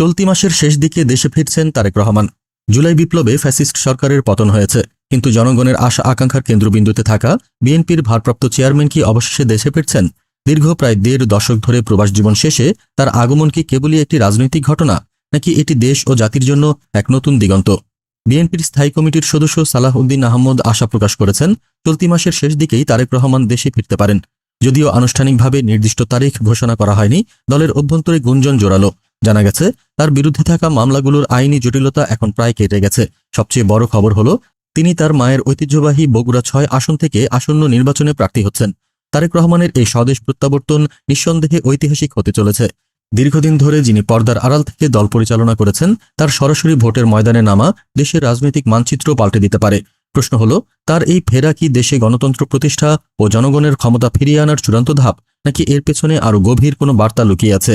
চলতি মাসের শেষ দিকে দেশে ফিরছেন তারেক রহমান। জুলাই বিপ্লবে ফ্যাসিস্ট সরকারের পতন হয়েছে, কিন্তু জনগণের আশা আকাঙ্ক্ষার কেন্দ্রবিন্দুতে থাকা বিএনপির ভারপ্রাপ্ত চেয়ারম্যান কি অবশেষে দেশে ফিরছেন? দীর্ঘ প্রায় দেড় দশক ধরে প্রবাস জীবন শেষে তার আগমন কি কেবলই একটি রাজনৈতিক ঘটনা, নাকি এটি দেশ ও জাতির জন্য এক নতুন দিগন্ত? বিএনপির স্থায়ী কমিটির সদস্য সালাহ উদ্দিন আহমদ আশা প্রকাশ করেছেন, চলতি মাসের শেষ দিকেই তারেক রহমান দেশে ফিরতে পারেন। যদিও আনুষ্ঠানিকভাবে নির্দিষ্ট তারিখ ঘোষণা করা হয়নি, দলের অভ্যন্তরে গুঞ্জন জোরালো। জানা গেছে, তার বিরুদ্ধে থাকা মামলাগুলোর আইনি জটিলতা এখন প্রায় কেটে গেছে। সবচেয়ে বড় খবর হলো, তিনি তার মায়ের ঐতিহ্যবাহী বগুড়া ছয় আসন থেকে আসন্ন নির্বাচনে প্রার্থী হচ্ছেন। তারেক রহমানের এই স্বদেশ প্রত্যাবর্তন নিঃসন্দেহে ঐতিহাসিক হতে চলেছে। দীর্ঘদিন ধরে যিনি পর্দার আড়াল থেকে দল পরিচালনা করেছেন, তার সরাসরি ভোটের ময়দানে নামা দেশের রাজনৈতিক মানচিত্র পাল্টে দিতে পারে। প্রশ্ন হলো, তার এই ফেরা কি দেশে গণতন্ত্র প্রতিষ্ঠা ও জনগণের ক্ষমতা ফিরিয়ে আনার চূড়ান্ত ধাপ, নাকি এর পেছনে আরও গভীর কোনো বার্তা লুকিয়ে আছে?